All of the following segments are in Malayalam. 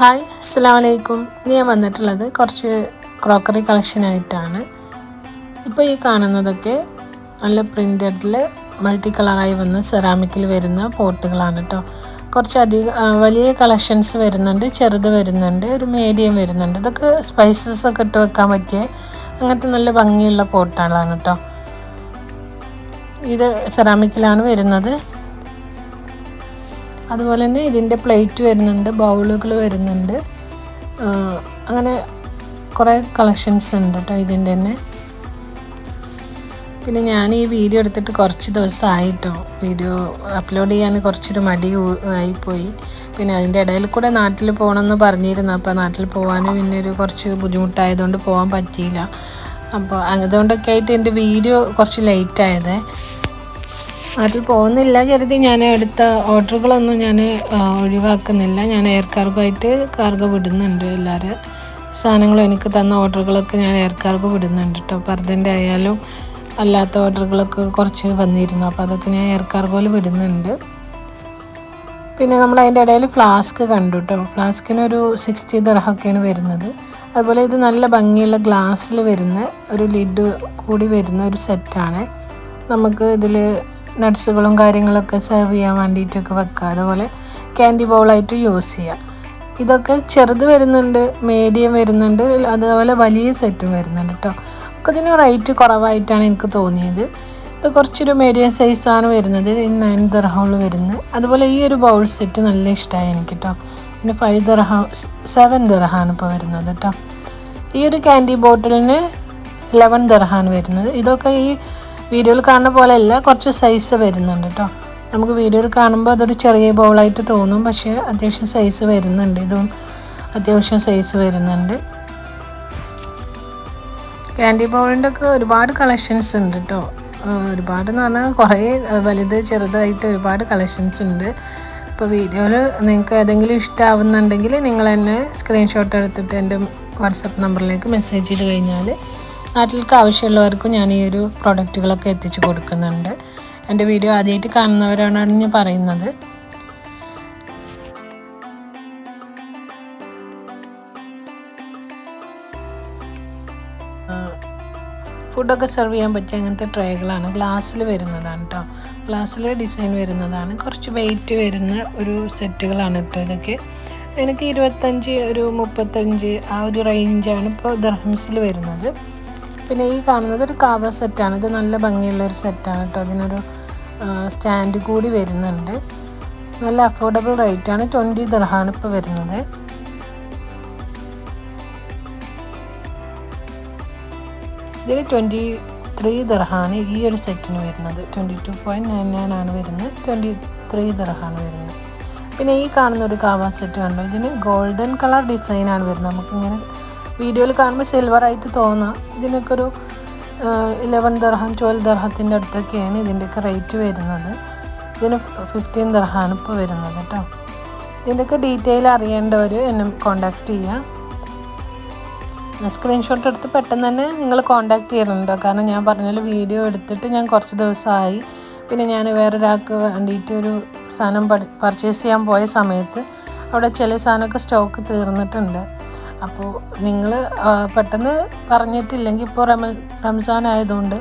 ഹായ് അസ്സാം വലൈക്കും ഞാൻ വന്നിട്ടുള്ളത് കുറച്ച് ക്രോക്കറി കളക്ഷനായിട്ടാണ് ഇപ്പോൾ ഈ കാണുന്നതൊക്കെ നല്ല പ്രിന്റഡിൽ മൾട്ടി കളറായി വന്ന സെറാമിക്കിൽ വരുന്ന പോട്ടുകളാണ് കേട്ടോ കുറച്ച് അധികം വലിയ കളക്ഷൻസ് വരുന്നുണ്ട് ചെറുത് വരുന്നുണ്ട് ഒരു മീഡിയം വരുന്നുണ്ട്. ഇതൊക്കെ സ്പൈസസ് ഒക്കെ ഇട്ട് വെക്കാൻ പറ്റിയ അങ്ങനത്തെ നല്ല ഭംഗിയുള്ള പോട്ടുകളാണ് കേട്ടോ ഇത് സെറാമിക്കിലാണ് വരുന്നത്. അതുപോലെ തന്നെ ഇതിന്റെ പ്ലേറ്റ് വരുന്നുണ്ട് ബൗളുകൾ വരുന്നുണ്ട്. അങ്ങനെ കുറേ കളക്ഷൻസ് ഉണ്ട് കേട്ടോ ഇതിന്റെ തന്നെ. പിന്നെ ഞാൻ ഈ വീഡിയോ എടുത്തിട്ട് കുറച്ച് ദിവസമായിട്ടോ വീഡിയോ അപ്ലോഡ് ചെയ്യാൻ കുറച്ചൊരു മടി ആയിപ്പോയി പിന്നെ അതിന്റെ ഇടയിൽ കൂടെ നാട്ടിൽ പോകണമെന്ന് പറഞ്ഞിരുന്നു. അപ്പോൾ നാട്ടിൽ പോകാനും പിന്നെ ഒരു കുറച്ച് ബുദ്ധിമുട്ടായതുകൊണ്ട് പോകാൻ പറ്റിയില്ല. അപ്പോൾ അതുകൊണ്ടൊക്കെ ആയിട്ട് എന്റെ വീഡിയോ കുറച്ച് ലേറ്റ് ആയതേ. നാട്ടിൽ പോകുന്നില്ല കരുതി ഞാൻ എടുത്ത ഓർഡറുകളൊന്നും ഞാൻ ഒഴിവാക്കുന്നില്ല. ഞാൻ എയർ കാർഗോ ആയിട്ട് കാർഗോ വിടുന്നുണ്ട് എല്ലാവരും സാധനങ്ങൾ എനിക്ക് തന്ന ഓർഡറുകളൊക്കെ ഞാൻ എയർ കാർഗോ വിടുന്നുണ്ട് കേട്ടോ പർദ്ദന്റെ ആയാലും അല്ലാത്ത ഓർഡറുകളൊക്കെ കുറച്ച് വന്നിരുന്നു. അപ്പോൾ അതൊക്കെ ഞാൻ എയർ കാർഗോയിൽ വിടുന്നുണ്ട്. പിന്നെ നമ്മൾ അതിന്റെ ഇടയിൽ ഫ്ലാസ്ക് കണ്ടു കേട്ടോ ഫ്ലാസ്കിന് ഒരു സിക്സ്റ്റി ദർഹൊക്കെയാണ് വരുന്നത്. അതുപോലെ ഇത് നല്ല ഭംഗിയുള്ള ഗ്ലാസ്സിൽ വരുന്ന ഒരു ലിഡ് കൂടി വരുന്ന ഒരു സെറ്റാണ് നമുക്ക് ഇതിൽ നട്ട്സുകളും കാര്യങ്ങളൊക്കെ സെർവ് ചെയ്യാൻ വേണ്ടിയിട്ടൊക്കെ വെക്കുക അതുപോലെ ക്യാൻഡി ബൗളായിട്ട് യൂസ് ചെയ്യുക ഇതൊക്കെ ചെറുത് വരുന്നുണ്ട് മീഡിയം വരുന്നുണ്ട് അതുപോലെ വലിയ സെറ്റും വരുന്നുണ്ട് കേട്ടോ ഒക്കെ ഇതിന് റേറ്റ് കുറവായിട്ടാണ് എനിക്ക് തോന്നിയത്. ഇത് കുറച്ചൊരു മീഡിയം സൈസാണ് വരുന്നത്. നയൻ ദർഹോൾ വരുന്നത്. അതുപോലെ ഈ ഒരു ബൗൾ സെറ്റ് നല്ല ഇഷ്ടമായി എനിക്ക് കേട്ടോ പിന്നെ ഫൈവ് ദർഹ സെവൻ ദർഹാണ് ഇപ്പോൾ വരുന്നത് കേട്ടോ ഈ ഒരു ക്യാൻഡി ബോട്ടിലിന് ലെവൻ ദർഹാണ് വരുന്നത്. ഇതൊക്കെ ഈ വീഡിയോയിൽ കാണുന്ന പോലെ അല്ല കുറച്ച് സൈസ് വരുന്നുണ്ട് കേട്ടോ നമുക്ക് വീഡിയോയിൽ കാണുമ്പോൾ അതൊരു ചെറിയ ബൗളായിട്ട് തോന്നും പക്ഷേ അത്യാവശ്യം സൈസ് വരുന്നുണ്ട്. ഇതും അത്യാവശ്യം സൈസ് വരുന്നുണ്ട്. ക്യാൻഡി ബൗളിന്റെ ഒക്കെ ഒരുപാട് കളക്ഷൻസ് ഉണ്ട് കേട്ടോ ഒരുപാട് എന്ന് പറഞ്ഞാൽ കുറേ വലുത് ചെറുതായിട്ട് ഒരുപാട് കളക്ഷൻസ് ഉണ്ട്. ഇപ്പോൾ വീഡിയോയിൽ നിങ്ങൾക്ക് ഏതെങ്കിലും ഇഷ്ടമാവുന്നുണ്ടെങ്കിൽ നിങ്ങൾ എന്നെ സ്ക്രീൻഷോട്ട് എടുത്തിട്ട് എന്റെ വാട്സപ്പ് നമ്പറിലേക്ക് മെസ്സേജ് ചെയ്ത് കഴിഞ്ഞാൽ നാട്ടിലേക്ക് ആവശ്യമുള്ളവർക്കും ഞാൻ ഈ ഒരു പ്രൊഡക്റ്റുകളൊക്കെ എത്തിച്ചു കൊടുക്കുന്നുണ്ട്. എന്റെ വീഡിയോ ആദ്യമായിട്ട് കാണുന്നവരാണ് ഞാൻ പറയുന്നത്. ഫുഡൊക്കെ സെർവ് ചെയ്യാൻ പറ്റിയ അങ്ങനത്തെ ട്രേകളാണ് ഗ്ലാസ്സിൽ വരുന്നതാണ് കേട്ടോ ഗ്ലാസ്സിൽ ഡിസൈൻ വരുന്നതാണ്. കുറച്ച് വെയിറ്റ് വരുന്ന ഒരു സെറ്റുകളാണ് കേട്ടോ ഇതൊക്കെ. എനിക്ക് ഇരുപത്തഞ്ച് ഒരു മുപ്പത്തഞ്ച് ആ ഒരു റേഞ്ചാണ് ഇപ്പോൾ ദർഹംസിൽ വരുന്നത്. പിന്നെ ഈ കാണുന്നത് ഒരു കാവ സെറ്റാണ്. ഇത് നല്ല ഭംഗിയുള്ള ഒരു സെറ്റാണ് കേട്ടോ. അതിനൊരു സ്റ്റാൻഡ് കൂടി വരുന്നുണ്ട്. നല്ല അഫോർഡബിൾ റേറ്റാണ്. ട്വന്റി ദർഹാണ് ഇപ്പോൾ വരുന്നത്. ഇതിൽ ട്വന്റി ത്രീ ദർഹാണ് ഈ ഒരു സെറ്റിന് വരുന്നത്. Twenty two point nine nine ആണ് വരുന്നത്. ട്വന്റി ത്രീ ദർഹാണ് വരുന്നത്. പിന്നെ ഈ കാണുന്ന ഒരു കാവാ സെറ്റ് കണ്ടോ? ഇതിന് ഗോൾഡൻ കളർ ഡിസൈനാണ് വരുന്നത്. നമുക്കിങ്ങനെ വീഡിയോയിൽ കാണുമ്പോൾ സിൽവർ ആയിട്ട് തോന്നാം. ഇതിനൊക്കെ ഒരു ഇലവൻ ദർഹം ട്വൽവ് ദർഹത്തിന്റെ അടുത്തൊക്കെയാണ് ഇതിന്റെയൊക്കെ റേറ്റ് വരുന്നത്. ഇതിന് ഫിഫ്റ്റീൻ ദർഹാണ് ഇപ്പോൾ വരുന്നത് കേട്ടോ. ഇതിന്റെയൊക്കെ ഡീറ്റെയിൽ അറിയേണ്ടവർ എന്നെ കോണ്ടാക്ട് ചെയ്യാം. സ്ക്രീൻഷോട്ട് എടുത്ത് പെട്ടെന്ന് തന്നെ നിങ്ങൾ കോണ്ടാക്ട് ചെയ്യുന്നുണ്ടോ കാരണം ഞാൻ പറഞ്ഞാൽ വീഡിയോ എടുത്തിട്ട് ഞാൻ കുറച്ച് ദിവസമായി. പിന്നെ ഞാൻ വേറൊരാൾക്ക് വേണ്ടിയിട്ട് ഒരു സാധനം പർച്ചേസ് ചെയ്യാൻ പോയ സമയത്ത് അവിടെ ചില സാധനമൊക്കെ സ്റ്റോക്ക് തീർന്നിട്ടുണ്ട്. അപ്പോൾ നിങ്ങൾ പെട്ടെന്ന് പറഞ്ഞിട്ടില്ലെങ്കിൽ ഇപ്പോൾ റമ റംസാൻ ആയതുകൊണ്ട്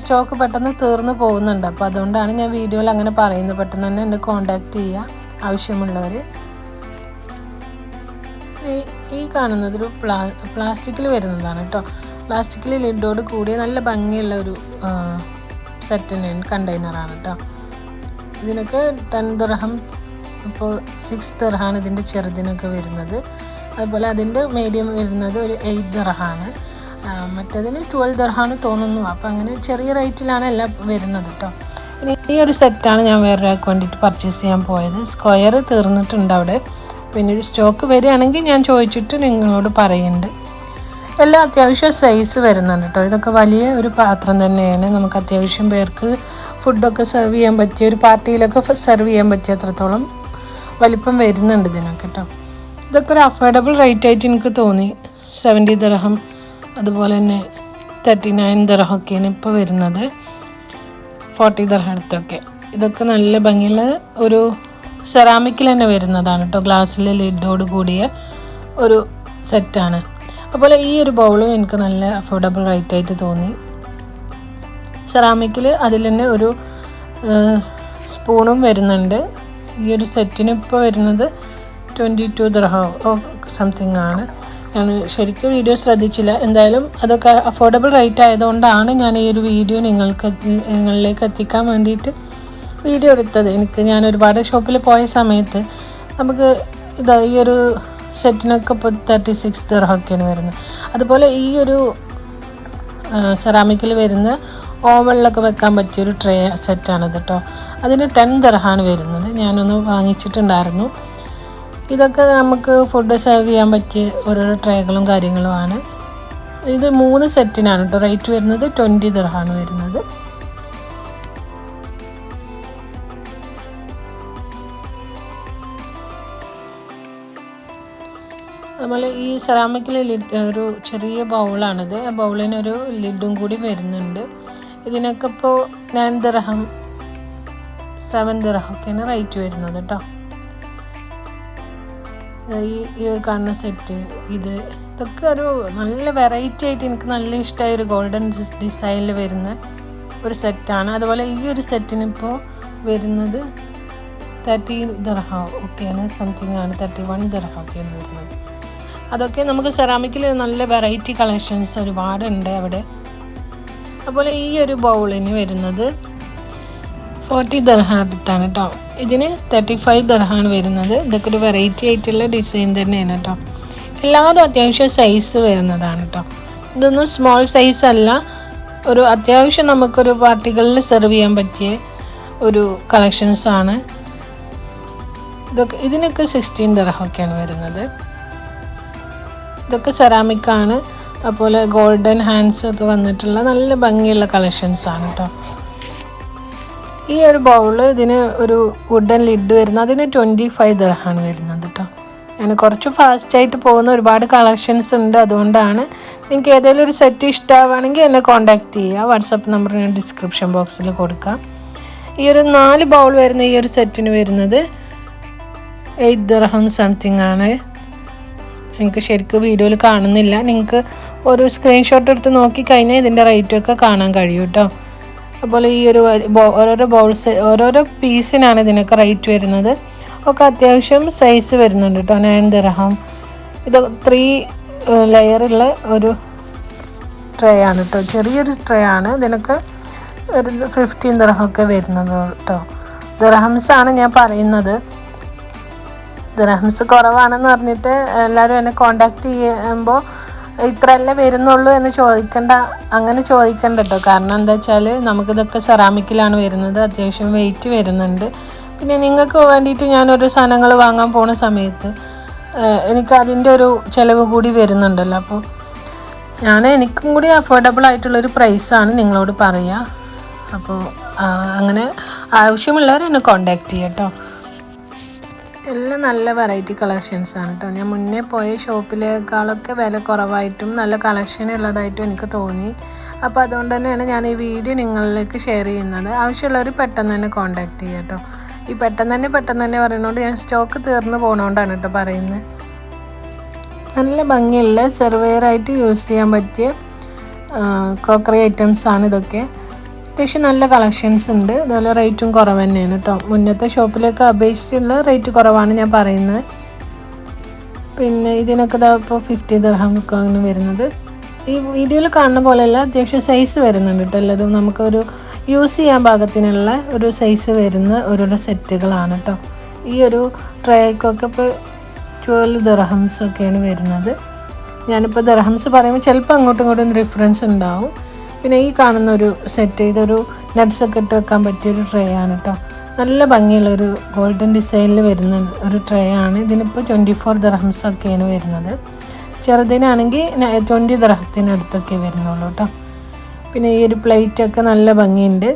സ്റ്റോക്ക് പെട്ടെന്ന് തീർന്നു പോകുന്നുണ്ട്. അപ്പോൾ അതുകൊണ്ടാണ് ഞാൻ വീഡിയോയിൽ അങ്ങനെ പറയുന്നത്. പെട്ടെന്ന് തന്നെ എന്നെ കോണ്ടാക്ട് ചെയ്യുക ആവശ്യമുള്ളവർ ഈ കാണുന്നതൊരു പ്ലാ പ്ലാസ്റ്റിക്കിൽ വരുന്നതാണ് കേട്ടോ പ്ലാസ്റ്റിക്കിൽ ലിഡോട് കൂടിയ നല്ല ഭംഗിയുള്ള ഒരു സെറ്റ് തന്നെയാണ് കണ്ടെയ്നറാണ് കേട്ടോ ഇതിനൊക്കെ ടെൻ ദിർഹം ഇപ്പോൾ സിക്സ് ദിർഹാണ് ഇതിന്റെ ചെറുതിനൊക്കെ വരുന്നത്. അതുപോലെ അതിന്റെ മീഡിയം വരുന്നത് ഒരു എയ്റ്റ് ദർഹാണ്. മറ്റതിന് ട്വൽവ് ദർഹാണ് തോന്നുന്നു. അപ്പോൾ അങ്ങനെ ചെറിയ റേറ്റിലാണ് എല്ലാം വരുന്നത് കേട്ടോ പിന്നെ ഈ ഒരു സെറ്റാണ് ഞാൻ വേറൊരാൾക്ക് വേണ്ടിയിട്ട് പർച്ചേസ് ചെയ്യാൻ പോയത്. സ്ക്വയർ തീർന്നിട്ടുണ്ട് അവിടെ. പിന്നെ ഒരു സ്റ്റോക്ക് വരികയാണെങ്കിൽ ഞാൻ ചോദിച്ചിട്ട് നിങ്ങളോട് പറയുന്നുണ്ട് എല്ലാം അത്യാവശ്യം സൈസ് വരുന്നുണ്ട് കേട്ടോ ഇതൊക്കെ വലിയ ഒരു പാത്രം തന്നെയാണ്. നമുക്ക് അത്യാവശ്യം പേർക്ക് ഫുഡൊക്കെ സെർവ് ചെയ്യാൻ പറ്റിയ ഒരു പാർട്ടിയിലൊക്കെ സെർവ് ചെയ്യാൻ പറ്റിയ അത്രത്തോളം വലിപ്പം വരുന്നുണ്ട് ഇതിനൊക്കെ കേട്ടോ ഇതൊക്കെ ഒരു അഫോർഡബിൾ റേറ്റ് ആയിട്ട് എനിക്ക് തോന്നി. സെവന്റി ദർഹം അതുപോലെ തന്നെ തേർട്ടി നയൻ ദർഹമൊക്കെയാണ് ഇപ്പോൾ വരുന്നത്. ഫോർട്ടി ദർഹം അടുത്തൊക്കെ. ഇതൊക്കെ നല്ല ഭംഗിയുള്ള ഒരു സെറാമിക്കിൽ തന്നെ വരുന്നതാണ് കേട്ടോ ഗ്ലാസ്സിലെ ലിഡോട് കൂടിയ ഒരു സെറ്റാണ് അതുപോലെ ഈ ഒരു ബൗളും എനിക്ക് നല്ല അഫോർഡബിൾ റേറ്റ് ആയിട്ട് തോന്നി. സെറാമിക്കിൽ അതിൽ തന്നെ ഒരു സ്പൂണും വരുന്നുണ്ട്. ഈ ഒരു സെറ്റിന് ഇപ്പോൾ വരുന്നത് ട്വന്റി ടു ദർഹോ സംതിങ് ആണ്. ഞാൻ ശരിക്കും വീഡിയോ ശ്രദ്ധിച്ചില്ല. എന്തായാലും അതൊക്കെ അഫോർഡബിൾ റേറ്റ് ആയതുകൊണ്ടാണ് ഞാൻ ഈ ഒരു വീഡിയോ നിങ്ങൾക്ക് നിങ്ങളിലേക്ക് എത്തിക്കാൻ വേണ്ടിയിട്ട് വീഡിയോ എടുത്തത്. എനിക്ക് ഞാൻ ഒരുപാട് ഷോപ്പിൽ പോയ സമയത്ത് നമുക്ക് ഇതാ ഈ ഒരു സെറ്റിനൊക്കെ ഇപ്പോൾ തേർട്ടി സിക്സ് ദർഹൊക്കെയാണ് വരുന്നത്. അതുപോലെ ഈ ഒരു സെറാമിക്കിൽ വരുന്ന ഓവനിലൊക്കെ വെക്കാൻ പറ്റിയൊരു ട്രേ സെറ്റാണിത് കേട്ടോ അതിന് ടെൻ ദർഹാണ് വരുന്നത്. ഞാനൊന്ന് വാങ്ങിച്ചിട്ടുണ്ടായിരുന്നു. ഇതൊക്കെ നമുക്ക് ഫുഡ് സെർവ് ചെയ്യാൻ പറ്റിയ ഓരോരോ ട്രേകളും കാര്യങ്ങളുമാണ് ഇത് മൂന്ന് സെറ്റിനാണ് കേട്ടോ റേറ്റ് വരുന്നത് ട്വന്റി ദിർഹാണ് വരുന്നത്. അതുപോലെ ഈ സെറാമിക്കിലെ ലിഡ് ഒരു ചെറിയ ബൗളാണിത് ആ ബൗളിനൊരു ലിഡും കൂടി വരുന്നുണ്ട്. ഇതിനൊക്കെ ഇപ്പോൾ നയൻ ദിർഹം സെവൻ ദിർഹം ഒക്കെയാണ് റേറ്റ് വരുന്നത് കേട്ടോ ഈ ഈ കാണുന്ന സെറ്റ് ഇത് ഇതൊക്കെ ഒരു നല്ല വെറൈറ്റി ആയിട്ട് എനിക്ക് നല്ല ഇഷ്ടമായ ഒരു ഗോൾഡൻ ഡിസൈനിൽ വരുന്ന ഒരു സെറ്റാണ് അതുപോലെ ഈ ഒരു സെറ്റിന് ഇപ്പോൾ വരുന്നത് തേർട്ടി ഓക്കെ ഒക്കെയാണ് സംതിങ് ആണ്. തേർട്ടി വൺ ദർഹം ആണ് വരുന്നത്. അതൊക്കെ നമുക്ക് സെറാമിക്കിൽ നല്ല വെറൈറ്റി കളക്ഷൻസ് ഒരുപാടുണ്ട് അവിടെ. അതുപോലെ ഈ ഒരു ബൗളിന് വരുന്നത് ഫോർട്ടി ദർഹാദത്താണ് കേട്ടോ ഇതിന് തേർട്ടി ഫൈവ് ദർഹാണ് വരുന്നത്. ഇതൊക്കെ ഒരു വെറൈറ്റി ആയിട്ടുള്ള ഡിസൈൻ തന്നെയാണ് കേട്ടോ എല്ലാതും അത്യാവശ്യം സൈസ് വരുന്നതാണ് കേട്ടോ ഇതൊന്നും സ്മോൾ സൈസ് അല്ല. ഒരു അത്യാവശ്യം നമുക്കൊരു പാർട്ടികളിൽ സെർവ് ചെയ്യാൻ പറ്റിയ ഒരു കളക്ഷൻസ് ആണ്. ഇതൊക്കെ ഇതിനൊക്കെ സിക്സ്റ്റീൻ ദർഹമൊക്കെയാണ് വരുന്നത്. ഇതൊക്കെ സെറാമിക്കാണ് അതുപോലെ ഗോൾഡൻ ഹാൻഡ്സ് ഒക്കെ വന്നിട്ടുള്ള നല്ല ഭംഗിയുള്ള കളക്ഷൻസ് ആണ് കേട്ടോ ഈ ഒരു ബൗൾ ഇതിന് ഒരു വുഡൻ ലിഡ് വരുന്നത് അതിന് ട്വന്റി ഫൈവ് ദർഹാണ് വരുന്നത് കേട്ടോ ഞാൻ കുറച്ച് ഫാസ്റ്റായിട്ട് പോകുന്ന ഒരുപാട് കളക്ഷൻസ് ഉണ്ട്. അതുകൊണ്ടാണ് നിങ്ങൾക്ക് ഏതെങ്കിലും ഒരു സെറ്റ് ഇഷ്ടമാവുകയാണെങ്കിൽ എന്നെ കോൺടാക്റ്റ് ചെയ്യുക. വാട്സപ്പ് നമ്പർ ഞാൻ ഡിസ്ക്രിപ്ഷൻ ബോക്സിൽ കൊടുക്കാം. ഈ ഒരു നാല് ബൗൾ വരുന്ന ഈ ഒരു സെറ്റിന് വരുന്നത് എയ്റ്റ് ദർഹം സംതിങ് ആണ്. നിങ്ങൾക്ക് ശരിക്കും വീഡിയോയിൽ കാണുന്നില്ല. നിങ്ങൾക്ക് ഒരു സ്ക്രീൻഷോട്ട് എടുത്ത് നോക്കി കഴിഞ്ഞാൽ ഇതിന്റെ റേറ്റൊക്കെ കാണാൻ കഴിയും കേട്ടോ അതുപോലെ ഈ ഒരു ഓരോരോ ബൗൾസ് ഓരോരോ പീസിനാണ് ഇതിനൊക്കെ റേറ്റ് വരുന്നത്. ഒക്കെ അത്യാവശ്യം സൈസ് വരുന്നുണ്ട് കേട്ടോ. Nine dirham. ഇത് ത്രീ ലെയറുള്ള ഒരു ട്രേ ആണ് കേട്ടോ. ചെറിയൊരു ട്രേ ആണ്. ഇതിനൊക്കെ ഒരു ഫിഫ്റ്റീൻ ദിർഹമൊക്കെ വരുന്നത് കേട്ടോ. ദിർഹംസ് ആണ് ഞാൻ പറയുന്നത്. ദിർഹംസ് കുറവാണെന്ന് പറഞ്ഞിട്ട് എല്ലാവരും എന്നെ കോണ്ടാക്ട് ചെയ്യുമ്പോൾ ഇത്രയല്ലേ വരുന്നുള്ളൂ എന്ന് ചോദിക്കേണ്ട. അങ്ങനെ ചോദിക്കണ്ട കേട്ടോ കാരണം എന്താ വെച്ചാൽ നമുക്കിതൊക്കെ സെറാമിക്കിലാണ് വരുന്നത്. അത്യാവശ്യം വെയിറ്റ് വരുന്നുണ്ട്. പിന്നെ നിങ്ങൾക്ക് വേണ്ടിയിട്ട് ഞാനൊരു സാധനങ്ങൾ വാങ്ങാൻ പോണ സമയത്ത് എനിക്ക് അതിന്റെ ഒരു ചിലവ് കൂടി വരുന്നുണ്ടല്ലോ. അപ്പോൾ ഞാൻ എനിക്കും കൂടി അഫോർഡബിൾ ആയിട്ടുള്ളൊരു പ്രൈസാണ് നിങ്ങളോട് പറയുക അപ്പോൾ അങ്ങനെ ആവശ്യമുള്ളവർ എന്നെ കോണ്ടാക്ട് ചെയ്യാം കേട്ടോ എല്ലാം നല്ല വെറൈറ്റി കളക്ഷൻസ് ആണ് കേട്ടോ ഞാൻ മുന്നേ പോയ ഷോപ്പിലേക്കാളൊക്കെ വില കുറവായിട്ടും നല്ല കളക്ഷൻ ഉള്ളതായിട്ടും എനിക്ക് തോന്നി. അപ്പോൾ അതുകൊണ്ട് തന്നെയാണ് ഞാൻ ഈ വീഡിയോ നിങ്ങളിലേക്ക് ഷെയർ ചെയ്യുന്നത്. ആവശ്യമുള്ളവർ പെട്ടെന്ന് തന്നെ കോൺടാക്ട് ചെയ്യുക കേട്ടോ ഈ പെട്ടെന്ന് തന്നെ പെട്ടെന്ന് തന്നെ പറയുന്നതുകൊണ്ട് ഞാൻ സ്റ്റോക്ക് തീർന്നു പോകണോണ്ടാണ് കേട്ടോ പറയുന്നത് നല്ല ഭംഗിയുള്ള സെർവെയറായിട്ട് യൂസ് ചെയ്യാൻ പറ്റിയ ക്രോക്കറി ആണ് ഇതൊക്കെ. അത്യാവശ്യം നല്ല കളക്ഷൻസ് ഉണ്ട്. അതുപോലെ റേറ്റും കുറവ് തന്നെയാണ് കേട്ടോ മുന്നത്തെ ഷോപ്പിലൊക്കെ അപേക്ഷിച്ചുള്ള റേറ്റ് കുറവാണ് ഞാൻ പറയുന്നത്. പിന്നെ ഇതിനൊക്കെ ഇതാ ഇപ്പോൾ ഫിഫ്റ്റി ദർഹമൊക്കെയാണ് വരുന്നത്. ഈ വീഡിയോയിൽ കാണുന്ന പോലെയല്ല അത്യാവശ്യം സൈസ് വരുന്നുണ്ട് കേട്ടോ എല്ലാതും നമുക്കൊരു യൂസ് ചെയ്യാൻ പാകത്തിനുള്ള ഒരു സൈസ് വരുന്ന ഓരോരോ സെറ്റുകളാണ് കേട്ടോ ഈ ഒരു ട്രേക്കൊക്കെ ഇപ്പോൾ ട്വൽവ് ദർഹംസ് ഒക്കെയാണ് വരുന്നത്. ഞാനിപ്പോൾ ദർഹംസ് പറയുമ്പോൾ ചിലപ്പോൾ അങ്ങോട്ടും ഇങ്ങോട്ടും റിഫറൻസ് ഉണ്ടാവും. പിന്നെ ഈ കാണുന്ന ഒരു സെറ്റ് ഇതൊരു നട്ട്സൊക്കെ ഇട്ട് വെക്കാൻ പറ്റിയ ഒരു ട്രേ ആണ് കേട്ടോ നല്ല ഭംഗിയുള്ള ഒരു ഗോൾഡൻ ഡിസൈനിൽ വരുന്ന ഒരു ട്രേ ആണ്. ഇതിനിപ്പോൾ ട്വന്റി ഫോർ ദർഹംസ് ഒക്കെയാണ് വരുന്നത്. ചെറുതിനാണെങ്കിൽ ട്വന്റി ദർഹത്തിനടുത്തൊക്കെ വരുന്നുള്ളൂ കേട്ടോ പിന്നെ ഈ ഒരു പ്ലേറ്റൊക്കെ നല്ല ഭംഗിയുണ്ട്.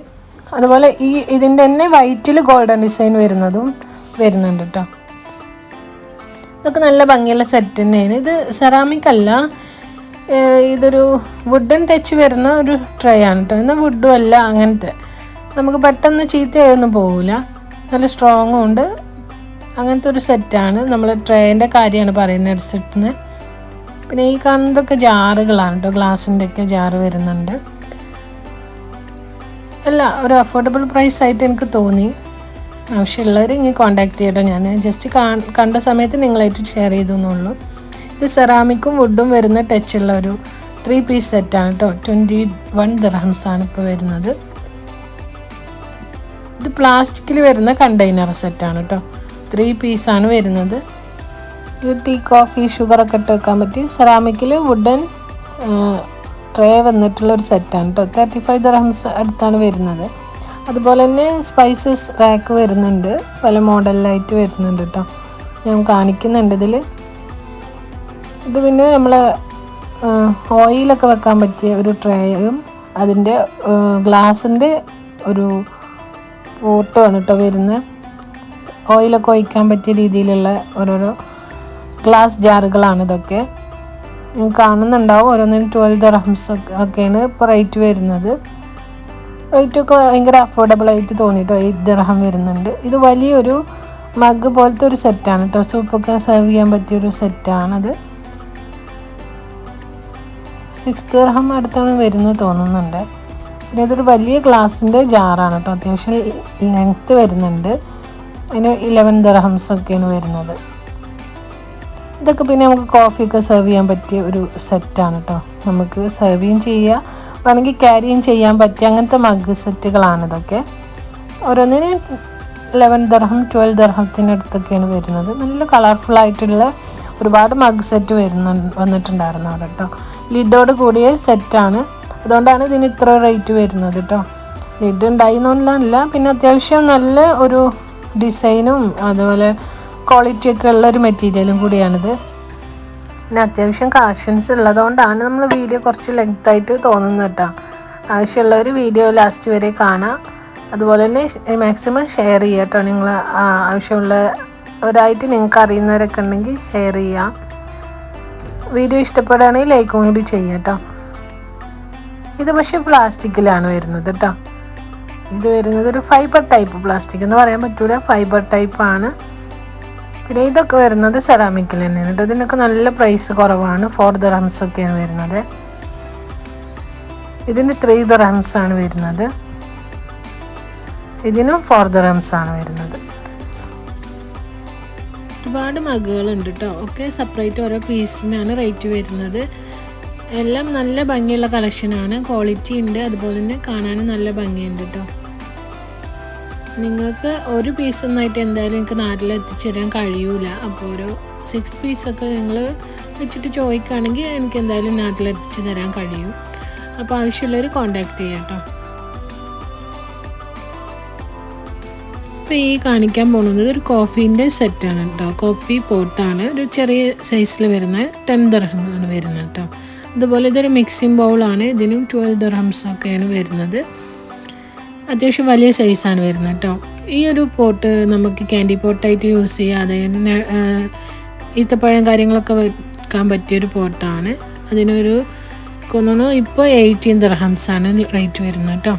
അതുപോലെ ഈ ഇതിന്റെ തന്നെ വൈറ്റിൽ ഗോൾഡൻ ഡിസൈൻ വരുന്നതും വരുന്നുണ്ട് കേട്ടോ ഇതൊക്കെ നല്ല ഭംഗിയുള്ള സെറ്റ് തന്നെയാണ്. ഇത് സെറാമിക് അല്ല ഇതൊരു വുഡൻ ടച്ച് വരുന്ന ഒരു ട്രേ ആണ് കേട്ടോ എന്നാൽ വുഡും അല്ല അങ്ങനത്തെ. നമുക്ക് പെട്ടെന്ന് ചീത്തയൊന്നും പോവില്ല നല്ല സ്ട്രോങ്ങും ഉണ്ട്. അങ്ങനത്തെ ഒരു സെറ്റാണ് നമ്മൾ ട്രേന്റെ കാര്യമാണ് പറയുന്നത് സെറ്റിന് പിന്നെ ഈ കാണുന്നതൊക്കെ ജാറുകളാണ് കേട്ടോ ഗ്ലാസിന്റെ ഒക്കെ ജാറ് വരുന്നുണ്ട്. അല്ല ഒരു അഫോർഡബിൾ പ്രൈസ് ആയിട്ട് എനിക്ക് തോന്നി. ആവശ്യമുള്ളവർ ഇങ്ങനെ കോണ്ടാക്ട് ചെയ്യട്ടോ. ഞാൻ ജസ്റ്റ് കണ്ട സമയത്ത് നിങ്ങളായിട്ട് ഷെയർ ചെയ്തു എന്നുള്ളൂ. ഇത് സെറാമിക്കും വുഡും വരുന്ന ടച്ച് ഉള്ള ഒരു ത്രീ പീസ് സെറ്റാണ് കേട്ടോ ട്വന്റി വൺ ദിർഹംസ് ആണ് ഇപ്പോൾ വരുന്നത്. ഇത് പ്ലാസ്റ്റിക്കിൽ വരുന്ന കണ്ടെയ്നർ സെറ്റാണ് കേട്ടോ ത്രീ പീസാണ് വരുന്നത്. ഇത് ടീ കോഫി ഷുഗറൊക്കെ ഇട്ട് വെക്കാൻ പറ്റി സെറാമിക്കിൽ വുഡൻ ട്രേ വന്നിട്ടുള്ള ഒരു സെറ്റാണ് കേട്ടോ തേർട്ടി ഫൈവ് ദർഹംസ് അടുത്താണ് വരുന്നത്. അതുപോലെ തന്നെ സ്പൈസസ് റാക്ക് വരുന്നുണ്ട്. പല മോഡലിലായിട്ട് വരുന്നുണ്ട് കേട്ടോ ഞാൻ കാണിക്കുന്നുണ്ട് ഇതിൽ ഇത് പിന്നെ നമ്മൾ ഓയിലൊക്കെ വെക്കാൻ പറ്റിയ ഒരു ട്രേയും അതിന്റെ ഗ്ലാസിന്റെ ഒരു പോട്ടുമാണ് കേട്ടോ വരുന്നത്. ഓയിലൊക്കെ ഒഴിക്കാൻ പറ്റിയ രീതിയിലുള്ള ഓരോരോ ഗ്ലാസ് ജാറുകളാണ് ഇതൊക്കെ. കാണുന്നുണ്ടാവും. ഓരോന്നിനും ട്വൽവ് ദർഹംസ് ഒക്കെയാണ് ഇപ്പോൾ റേറ്റ് വരുന്നത്. റേറ്റൊക്കെ ഭയങ്കര അഫോർഡബിൾ ആയിട്ട് തോന്നിയിട്ടോ എയ്റ്റ് ദർഹം വരുന്നുണ്ട്. ഇത് വലിയൊരു മഗ് പോലത്തെ ഒരു സെറ്റാണ് കേട്ടോ സൂപ്പൊക്കെ സെർവ് ചെയ്യാൻ പറ്റിയൊരു സെറ്റാണത് സിക്സ് ദർഹം അടുത്താണ് വരുന്നത് തോന്നുന്നുണ്ട്. പിന്നെ ഇതൊരു വലിയ ഗ്ലാസിന്റെ ജാറാണ് കേട്ടോ. അത്യാവശ്യം ലെങ്ത്ത് വരുന്നുണ്ട്. അതിന് ഇലവൻ ദർഹംസ് ഒക്കെയാണ് വരുന്നത്. ഇതൊക്കെ പിന്നെ നമുക്ക് കോഫിയൊക്കെ സെർവ് ചെയ്യാൻ പറ്റിയ ഒരു സെറ്റാണ് കേട്ടോ. നമുക്ക് സെർവ് ചെയ്യുക വേണമെങ്കിൽ ക്യാരിയും ചെയ്യാൻ പറ്റിയ അങ്ങനത്തെ മഗ് സെറ്റുകളാണ് ഇതൊക്കെ. ഓരോന്നിന് ലെവൻ ദർഹം ട്വൽവ് ദർഹത്തിനടുത്തൊക്കെയാണ് വരുന്നത്. നല്ല കളർഫുൾ ആയിട്ടുള്ള ഒരുപാട് മഗ് സെറ്റ് വരുന്നു വന്നിട്ടുണ്ടായിരുന്നു അവിടെ കേട്ടോ. ലിഡോട് കൂടിയ സെറ്റാണ്. അതുകൊണ്ടാണ് ഇതിന് ഇത്ര റേറ്റ് വരുന്നത് കേട്ടോ ലിഡ് ഉണ്ടായിരുന്നില്ല പിന്നെ അത്യാവശ്യം നല്ല ഒരു ഡിസൈനും അതുപോലെ ക്വാളിറ്റി ഒക്കെ ഉള്ള ഒരു മെറ്റീരിയലും കൂടിയാണിത്. പിന്നെ അത്യാവശ്യം കാഷൻസ് ഉള്ളതുകൊണ്ടാണ് നമ്മൾ വീഡിയോ കുറച്ച് ലെങ്ത് ആയിട്ട് തോന്നുന്നത് കേട്ടോ ആവശ്യമുള്ളവർ വീഡിയോ ലാസ്റ്റ് വരെ കാണാം. അതുപോലെ തന്നെ മാക്സിമം ഷെയർ ചെയ്യുക കേട്ടോ നിങ്ങൾ ആവശ്യമുള്ളവരായിട്ട് നിങ്ങൾക്ക് അറിയുന്നവരൊക്കെ ഉണ്ടെങ്കിൽ ഷെയർ ചെയ്യാം. വീഡിയോ ഇഷ്ടപ്പെടുകയാണെങ്കിൽ ലൈക്കും കൂടി ചെയ്യാം കേട്ടോ. ഇത് പക്ഷേ പ്ലാസ്റ്റിക്കിലാണ് വരുന്നത് കേട്ടോ. ഇത് വരുന്നത് ഒരു ഫൈബർ ടൈപ്പ് പ്ലാസ്റ്റിക് എന്ന് പറയാൻ പറ്റൂല. ഫൈബർ ടൈപ്പ് ആണ്. പിന്നെ ഇതൊക്കെ വരുന്നത് സെറാമിക്കിൽ തന്നെയാണ് കേട്ടോ. ഇതിനൊക്കെ നല്ല പ്രൈസ് കുറവാണ്. ഫോർ ദറംസ് ഒക്കെയാണ് വരുന്നത്. ഇതിന് ത്രീ ദറംസ് ആണ് വരുന്നത്. ഇതിനും ഫോർ ദറംസ് ആണ് വരുന്നത്. ഒരുപാട് മഗുകളുണ്ട് കേട്ടോ ഒക്കെ സെപ്പറേറ്റ് ഓരോ പീസിനാണ് റേറ്റ് വരുന്നത്. എല്ലാം നല്ല ഭംഗിയുള്ള കളക്ഷനാണ് ക്വാളിറ്റി ഉണ്ട്. അതുപോലെ തന്നെ കാണാനും നല്ല ഭംഗിയുണ്ട് കേട്ടോ നിങ്ങൾക്ക് ഒരു പീസ് ഒന്നായിട്ട് എന്തായാലും എനിക്ക് നാട്ടിൽ എത്തിച്ചേരാൻ കഴിയൂല. അപ്പോൾ ഒരു സിക്സ് പീസൊക്കെ നിങ്ങൾ വെച്ചിട്ട് ചോദിക്കുകയാണെങ്കിൽ എനിക്ക് എന്തായാലും നാട്ടിൽ എത്തിച്ചു തരാൻ കഴിയും. അപ്പോൾ ആവശ്യമുള്ളവർ കോണ്ടാക്ട് ചെയ്യാം കേട്ടോ ഇപ്പോൾ ഈ കാണിക്കാൻ പോകുന്നത് ഒരു കോഫീന്റെ സെറ്റാണ് കേട്ടോ കോഫി പോട്ടാണ് ഒരു ചെറിയ സൈസിൽ വരുന്ന ടെൻ ദർഹമാണ് വരുന്നത് കേട്ടോ അതുപോലെ ഇതൊരു മിക്സിംഗ് ബൗളാണ് ഇതിനും ട്വൽവ് ദർഹംസ് ഒക്കെയാണ് വരുന്നത്. അത്യാവശ്യം വലിയ സൈസാണ് വരുന്നത് കേട്ടോ ഈ ഒരു പോട്ട് നമുക്ക് ക്യാൻഡി പോട്ടായിട്ട് യൂസ് ചെയ്യാം. അതായത് ഈത്തപ്പഴം കാര്യങ്ങളൊക്കെ വെക്കാൻ പറ്റിയൊരു പോട്ടാണ് അതിനൊരു കൊന്നു ഇപ്പോൾ എയ്റ്റീൻ ദർഹംസാണ് റേറ്റ് വരുന്നത് കേട്ടോ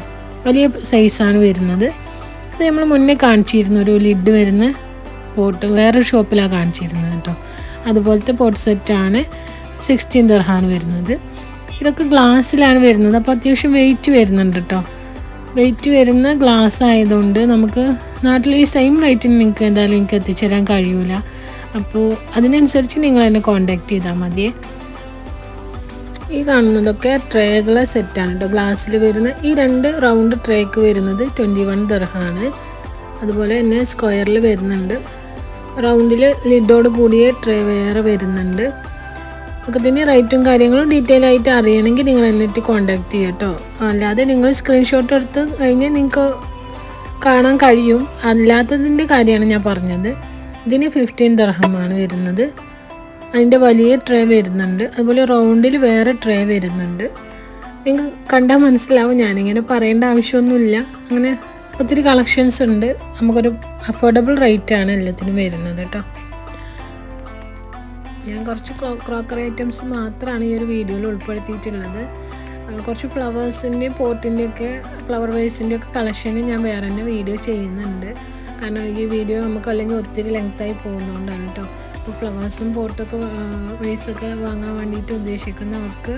വലിയ സൈസാണ് വരുന്നത്. അത് നമ്മൾ മുന്നേ കാണിച്ചിരുന്നു ഒരു ലിഡ് വരുന്ന പോട്ട് വേറൊരു ഷോപ്പിലാണ് കാണിച്ചിരുന്നത് കേട്ടോ അതുപോലത്തെ പോട്ട് സെറ്റാണ് സിക്സ്റ്റീൻ ദർഹാണ് വരുന്നത്. ഇതൊക്കെ ഗ്ലാസ്സിലാണ് വരുന്നത്. അപ്പോൾ അത്യാവശ്യം വെയിറ്റ് വരുന്നുണ്ട് കേട്ടോ വെയിറ്റ് വരുന്ന ഗ്ലാസ് ആയതുകൊണ്ട് നമുക്ക് നാട്ടിൽ ഈ സെയിം റേറ്റിന് നിങ്ങൾക്ക് എന്തായാലും എനിക്ക് എത്തിച്ചേരാൻ കഴിയൂല. അപ്പോൾ അതിനനുസരിച്ച് നിങ്ങൾ എന്നെ കോണ്ടാക്ട് ചെയ്താൽ മതിയേ. ഈ കാണുന്നതൊക്കെ ട്രേകളെ സെറ്റാണ് കേട്ടോ ഗ്ലാസ്സിൽ വരുന്ന ഈ രണ്ട് റൗണ്ട് ട്രേക്ക് വരുന്നത് ട്വന്റി വൺ ദർഹാണ് അതുപോലെ തന്നെ സ്ക്വയറിൽ വരുന്നുണ്ട്. റൗണ്ടിൽ ലിഡോട് കൂടിയ ട്രേ വേറെ വരുന്നുണ്ട്. ഒക്കെ തന്നെ റേറ്റും കാര്യങ്ങളും ഡീറ്റെയിൽ ആയിട്ട് അറിയണമെങ്കിൽ നിങ്ങൾ എന്നിട്ട് കോണ്ടാക്ട് ചെയ്യുക കേട്ടോ അല്ലാതെ നിങ്ങൾ സ്ക്രീൻഷോട്ട് എടുത്ത് കഴിഞ്ഞാൽ നിങ്ങൾക്ക് കാണാൻ കഴിയും. അല്ലാത്തതിന്റെ കാര്യമാണ് ഞാൻ പറഞ്ഞത്. ഇതിന് ഫിഫ്റ്റീൻ ദർഹമാണ് വരുന്നത്. അതിന്റെ വലിയ ട്രേ വരുന്നുണ്ട്. അതുപോലെ റൗണ്ടിൽ വേറെ ട്രേ വരുന്നുണ്ട്. നിങ്ങൾക്ക് കണ്ടാൽ മനസ്സിലാവും ഞാനിങ്ങനെ പറയേണ്ട ആവശ്യമൊന്നുമില്ല. അങ്ങനെ ഒത്തിരി കളക്ഷൻസ് ഉണ്ട്. നമുക്കൊരു അഫോർഡബിൾ റേറ്റ് ആണ് എല്ലാത്തിനും വരുന്നത് കേട്ടോ. ഞാൻ കുറച്ച് ക്രോക്കറി ഐറ്റംസ് മാത്രമാണ് ഈ ഒരു വീഡിയോയിൽ ഉൾപ്പെടുത്തിയിട്ടുള്ളത്. കുറച്ച് ഫ്ലവേഴ്സിന്റെയും പോട്ടിന്റെയൊക്കെ ഫ്ലവർ വേസിന്റെയൊക്കെ കളക്ഷന് ഞാൻ വേറെ തന്നെ വീഡിയോ ചെയ്യുന്നുണ്ട്. കാരണം ഈ വീഡിയോ നമുക്ക് അല്ലെങ്കിൽ ഒത്തിരി ലെങ്ത്തായി പോകുന്നതുകൊണ്ടാണ് കേട്ടോ. അപ്പോൾ ഫ്ലവേഴ്സും പോട്ടൊക്കെ വേസൊക്കെ വാങ്ങാൻ വേണ്ടിയിട്ട് ഉദ്ദേശിക്കുന്നവർക്ക്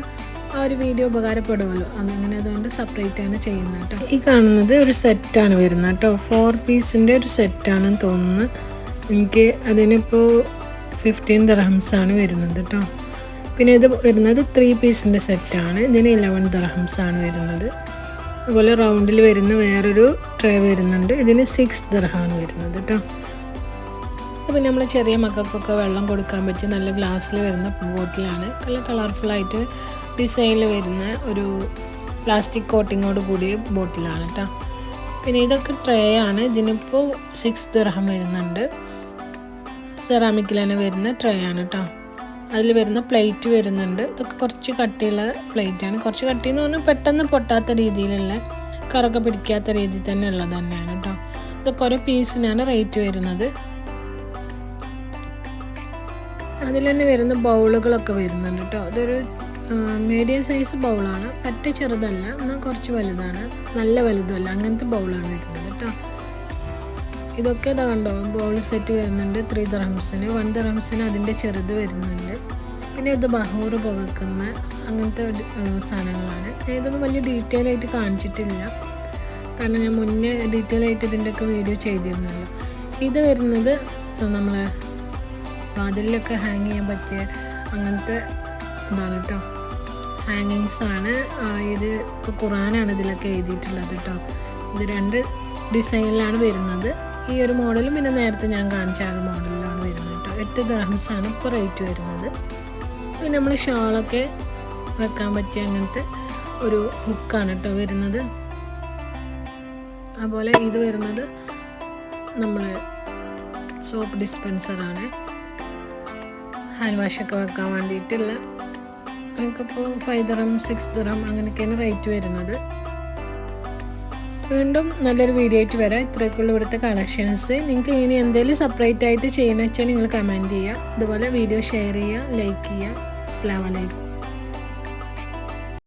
ആ ഒരു വീഡിയോ ഉപകാരപ്പെടുമല്ലോ. അതങ്ങനെ അതുകൊണ്ട് സെപ്പറേറ്റ് ആണ് ചെയ്യുന്നത് കേട്ടോ. ഈ കാണുന്നത് ഒരു സെറ്റാണ് വരുന്നത് കേട്ടോ. ഫോർ പീസിന്റെ ഒരു സെറ്റാണെന്ന് തോന്നുന്നു. എനിക്ക് അതിനിപ്പോൾ ഫിഫ്റ്റീൻ ദർഹംസാണ് വരുന്നത് കേട്ടോ. പിന്നെ ഇത് വരുന്നത് ത്രീ പീസിന്റെ സെറ്റാണ് ഇതിന് ഇലവൻ ആണ് വരുന്നത്. അതുപോലെ റൗണ്ടിൽ വരുന്ന വേറൊരു ട്രേ വരുന്നുണ്ട്. ഇതിന് സിക്സ് ദർഹമാണ് വരുന്നത് കേട്ടോ. പിന്നെ നമ്മൾ ചെറിയ മക്കൾക്കൊക്കെ വെള്ളം കൊടുക്കാൻ പറ്റിയ നല്ല ഗ്ലാസ്സിൽ വരുന്ന ബോട്ടിലാണ്. നല്ല കളർഫുള്ളായിട്ട് ഡിസൈനിൽ വരുന്ന ഒരു പ്ലാസ്റ്റിക് കോട്ടിങ്ങോട് കൂടിയ ബോട്ടിലാണ് കേട്ടോ പിന്നെ ഇതൊക്കെ ട്രേ ആണ്. ഇതിനിപ്പോൾ സിക്സ് ദിർഹം വരുന്നുണ്ട്. സെറാമിക്കിൽ തന്നെ വരുന്ന ട്രേ ആണ് കേട്ടോ അതിൽ വരുന്ന പ്ലേറ്റ് വരുന്നുണ്ട്. ഇതൊക്കെ കുറച്ച് കട്ടിയുള്ള പ്ലേറ്റാണ് കുറച്ച് കട്ടി എന്ന് പറഞ്ഞാൽ പെട്ടെന്ന് പൊട്ടാത്ത രീതിയിലുള്ള കറൊക്കെ പിടിക്കാത്ത രീതിയിൽ തന്നെ ഉള്ളത് തന്നെയാണ് കേട്ടോ ഇതൊക്കെ ഓരോ പീസിനാണ് റേറ്റ് വരുന്നത്. അതിൽ തന്നെ വരുന്ന ബൗളുകളൊക്കെ വരുന്നുണ്ട് കേട്ടോ അതൊരു മീഡിയം സൈസ് ബൗളാണ്. പറ്റ ചെറുതല്ല എന്നാൽ കുറച്ച് വലുതാണ്. നല്ല വലുതല്ല അങ്ങനത്തെ ബൗളാണ് വരുന്നത് കേട്ടോ ഇതൊക്കെ ഇതാ കണ്ടോ ബൗൾ സെറ്റ് വരുന്നുണ്ട് ത്രീ ദറംസിന് വൺ ദറംസിന് അതിന്റെ ചെറുത് വരുന്നുണ്ട്. പിന്നെ ഇത് ബഹൂർ പുകക്കുന്ന അങ്ങനത്തെ സാധനങ്ങളാണ്. ഇതൊന്നും വലിയ ഡീറ്റെയിൽ ആയിട്ട് കാണിച്ചിട്ടില്ല. കാരണം ഞാൻ മുന്നേ ഡീറ്റെയിൽ ആയിട്ട് ഇതിന്റെയൊക്കെ വീഡിയോ ചെയ്തിരുന്നല്ലോ. ഇത് വരുന്നത് നമ്മളെ വാതിലിലൊക്കെ ഹാങ് ചെയ്യാൻ പറ്റിയ അങ്ങനത്തെ ഇതാണ് കേട്ടോ ഹാങ്ങിങ്സ് ആണ് ഇത് ഇപ്പോൾ ഖുറാനാണ് ഇതിലൊക്കെ എഴുതിയിട്ടുള്ളത് കേട്ടോ ഇത് രണ്ട് ഡിസൈനിലാണ് വരുന്നത്. ഈ ഒരു മോഡലും പിന്നെ നേരത്തെ ഞാൻ കാണിച്ച ആ ഒരു മോഡലിലാണ് വരുന്നത് കേട്ടോ എട്ട് ദർഹംസ് ആണ് ഇപ്പോൾ റേറ്റ് വരുന്നത്. പിന്നെ നമ്മൾ ഷാളൊക്കെ വെക്കാൻ പറ്റിയ അങ്ങനത്തെ ഒരു ഹുക്കാണ് കേട്ടോ വരുന്നത്. അതുപോലെ ഇത് വരുന്നത് നമ്മൾ സോപ്പ് ഡിസ്പെൻസറാണ് ഹാൻഡ് വാഷൊക്കെ വെക്കാൻ വേണ്ടിയിട്ടുള്ള നമുക്കിപ്പോൾ ഫൈവ് ദറം സിക്സ് ദറം അങ്ങനെയൊക്കെയാണ് റേറ്റ് വരുന്നത്. വീണ്ടും നല്ലൊരു വീഡിയോ ആയിട്ട് വരാം. ഇത്രയൊക്കെയുള്ള ഇവിടുത്തെ കളക്ഷൻസ് നിങ്ങൾക്ക് ഇനി എന്തെങ്കിലും സെപ്പറേറ്റ് ആയിട്ട് ചെയ്യുന്ന വെച്ചാൽ നിങ്ങൾ കമന്റ് ചെയ്യുക. അതുപോലെ വീഡിയോ ഷെയർ ചെയ്യുക ലൈക്ക് ചെയ്യുക. അസ്സാം വലൈക്കും